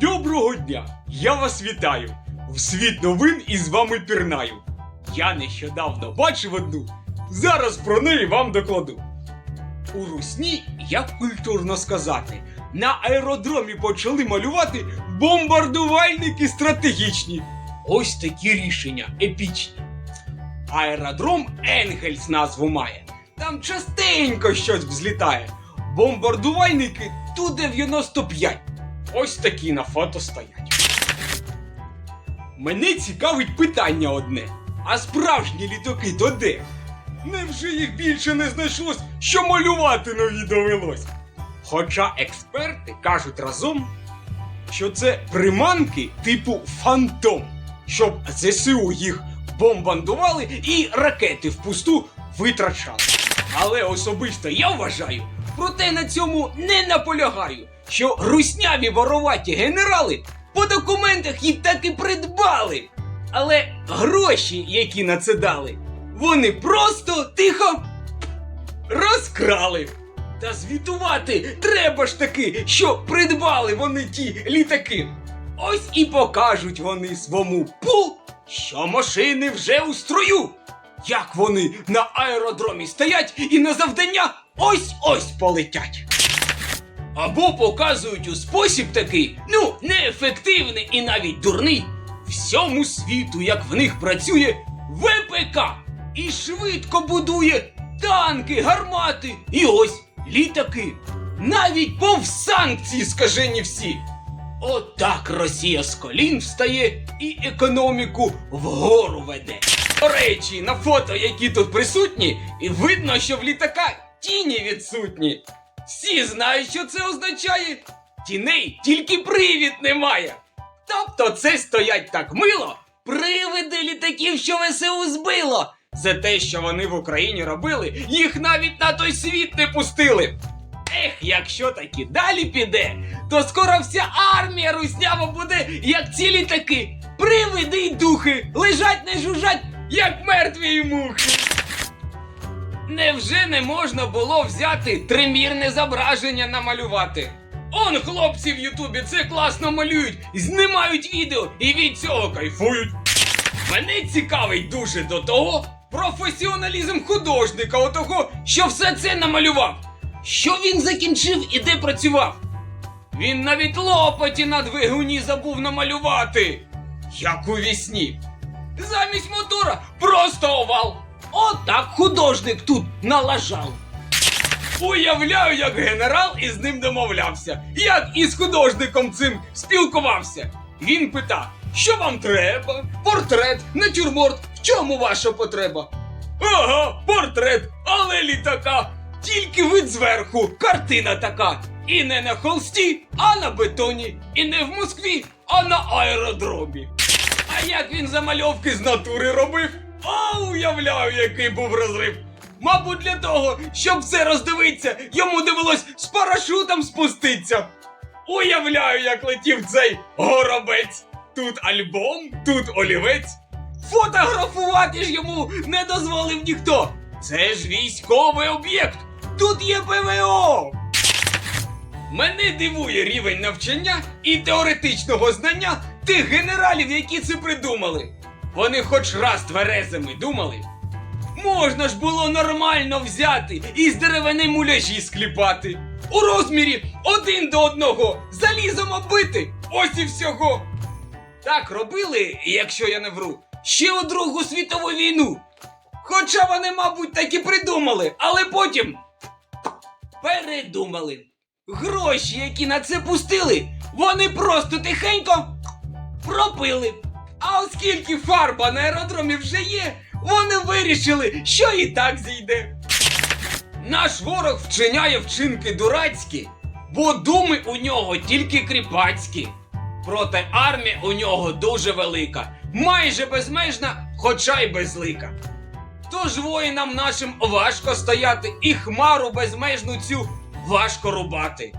Доброго дня! Я вас вітаю! В світ новин із вами пірнаю. Я нещодавно бачив одну. Зараз про неї вам докладу. У Русні, як культурно сказати, на аеродромі почали малювати бомбардувальники стратегічні. Ось такі рішення епічні. Аеродром Енгельс назву має. Там частенько щось взлітає. Бомбардувальники Ту-95. Ось такі на фото стоять. Мене цікавить питання одне. А справжні літаки то де? Невже їх більше не знайшлось, що малювати нові довелось? Хоча експерти кажуть разом, що це приманки типу фантом, щоб ЗСУ їх бомбардували і ракети впусту витрачали. Але особисто я вважаю, проте на цьому не наполягаю, що русняві вороваті генерали по документах їх так і придбали. Але гроші, які на це дали, вони просто тихо розкрали. Та звітувати треба ж таки, що придбали вони ті літаки. Ось і покажуть вони свому пу, що машини вже у строю. Як вони на аеродромі стоять і на завдання ось-ось полетять. Або показують у спосіб такий, ну, неефективний і навіть дурний, всьому світу, як в них працює ВПК і швидко будує танки, гармати і ось літаки. Навіть повз санкції скажені всі. Отак Росія з колін встає і економіку вгору веде. До речі, на фото, які тут присутні, і видно, що в літака тіні відсутні. Всі знають, що це означає. Тіней тільки привід немає. Тобто це стоять так мило, привиди літаків, що ВСУ збило. За те, що вони в Україні робили, їх навіть на той світ не пустили. Ех, якщо так і далі піде, то скоро вся армія руснява буде, як ці літаки. Привиди й духи лежать не жужжать, як мертві мухи. Невже не можна було взяти тримірне зображення намалювати? Он хлопці в Ютубі це класно малюють, знімають відео і від цього кайфують. Мене цікавить дуже до того професіоналізм художника, отого, що все це намалював. Що він закінчив і де працював? Він навіть лопаті на двигуні забув намалювати. Як у вісні. Замість мотора просто овал. Отак художник тут налажав. Уявляю, як генерал із ним домовлявся, як із художником цим спілкувався. Він питав, що вам треба? Портрет, натюрморт, в чому ваша потреба? Ага, портрет, але літака. Тільки вид зверху, картина така. І не на холсті, а на бетоні. І не в Москві, а на аеродромі. А як він замальовки з натури робив? А уявляю, який був розрив. Мабуть, для того, щоб все роздивитися, йому довелось з парашутом спуститися. Уявляю, як летів цей горобець. Тут альбом, тут олівець. Фотографувати ж йому не дозволив ніхто. Це ж військовий об'єкт. Тут є ПВО. Мене дивує рівень навчання і теоретичного знання тих генералів, які це придумали. Вони хоч раз тверезими думали. Можна ж було нормально взяти і з деревини муляжі скліпати. У розмірі один до одного залізом оббити. Ось і всього. Так робили, якщо я не вру, ще у Другу світову війну. Хоча вони, мабуть, так і придумали, але потім передумали. Гроші, які на це пустили, вони просто тихенько пропили. А оскільки фарба на аеродромі вже є, вони вирішили, що і так зійде. Наш ворог вчиняє вчинки дурацькі, бо думи у нього тільки кріпацькі. Проте армія у нього дуже велика, майже безмежна, хоча й безлика. Тож воїнам нашим важко стояти і хмару безмежну цю важко рубати.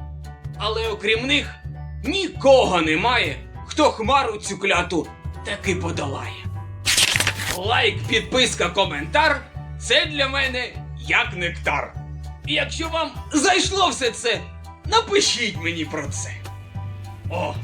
Але окрім них нікого немає, хто хмару цю кляту таки подолає. Лайк, підписка, коментар це для мене як нектар. І якщо вам зайшло все це, напишіть мені про це. О,